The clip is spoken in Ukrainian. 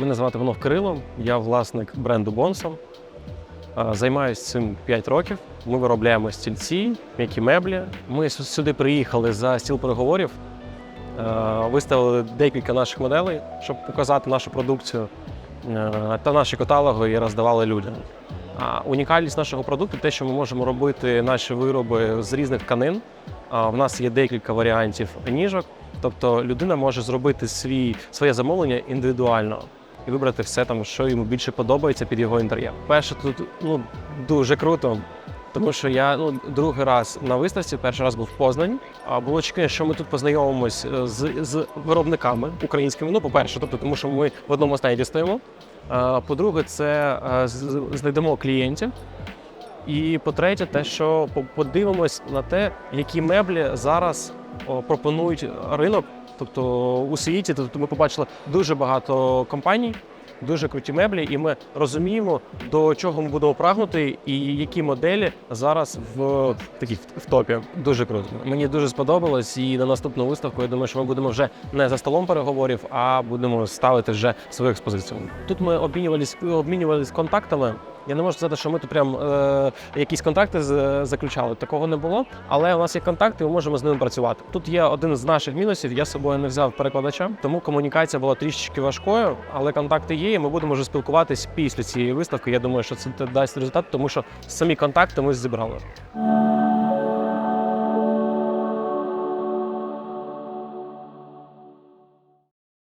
звати Вонов Кирило, я власник бренду Бонсом. Займаюся цим 5 років. Ми виробляємо стільці, м'які меблі. Ми сюди приїхали за стіл переговорів, виставили декілька наших моделей, щоб показати нашу продукцію та наші каталоги і роздавали людям. А унікальність нашого продукту те, що ми можемо робити наші вироби з різних тканин. В нас є декілька варіантів ніжок, тобто людина може зробити свій, своє замовлення індивідуально і вибрати все там, що йому більше подобається під його інтер'єр. Перше, тут ну дуже круто. Тому що я ну другий раз на виставці, перший раз був в Познані. А було чекання, що ми тут познайомимось з, з виробниками українськими. Ну, по-перше, тобто, тому що ми в одному стенді стоїмо. По-друге, це з- знайдемо клієнтів. І по-третє, те, що подивимось на те, які меблі зараз пропонують ринок. Тобто у світі, тобто ми побачили дуже багато компаній, дуже круті меблі, і ми розуміємо, до чого ми будемо прагнути, і які моделі зараз в такі в топі. Дуже круто. Мені дуже сподобалось. І на наступну виставку я думаю, що ми будемо вже не за столом переговорів, а будемо ставити вже свою експозицію. Тут ми обмінювались обмінювались контактами. Я не можу сказати, що ми тут прям е, якісь з- заключали. Такого не було. Але у нас є контакти, ми можемо з ними працювати. Тут є один з наших мінусів. Я з собою не взяв перекладача, тому комунікація була трішечки важкою, але контакти є. і Ми будемо вже спілкуватись після цієї виставки. Я думаю, що це дасть результат, тому що самі контакти ми зібрали.